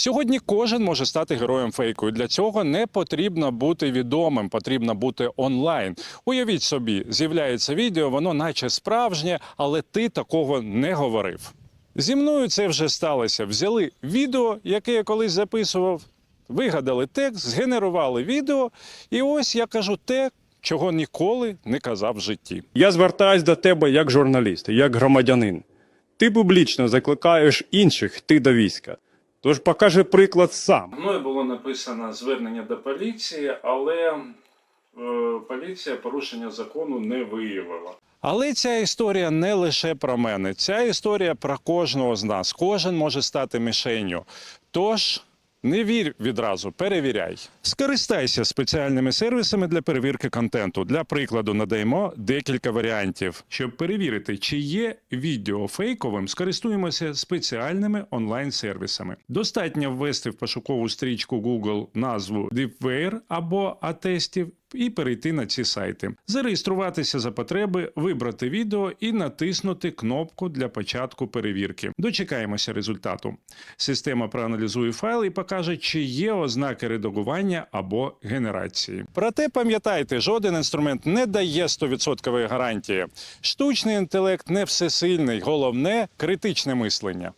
Сьогодні кожен може стати героєм фейку. Для цього не потрібно бути відомим, потрібно бути онлайн. Уявіть собі, з'являється відео, воно наче справжнє, але ти такого не говорив. Зі мною це вже сталося. Взяли відео, яке я колись записував, вигадали текст, згенерували відео, і ось я кажу те, чого ніколи не казав в житті. Я звертаюсь до тебе як журналіст, як громадянин. Ти публічно закликаєш інших йти до війська. Тож покаже приклад сам. Мною було написано звернення до поліції, але е, поліція порушення закону не виявила. Але ця історія не лише про мене. Ця історія про кожного з нас. Кожен може стати мішенню. Тож. Не вір відразу, перевіряй. Скористайся спеціальними сервісами для перевірки контенту. Для прикладу надаємо декілька варіантів. Щоб перевірити, чи є відео фейковим, скористуємося спеціальними онлайн-сервісами. Достатньо ввести в пошукову стрічку Google назву DeepWare або атестів і перейти на ці сайти, зареєструватися за потреби, вибрати відео і натиснути кнопку для початку перевірки. Дочекаємося результату. Система проаналізує файл і покаже, чи є ознаки редагування або генерації. Проте пам'ятайте, жоден інструмент не дає 100% гарантії. Штучний інтелект не всесильний, головне критичне мислення.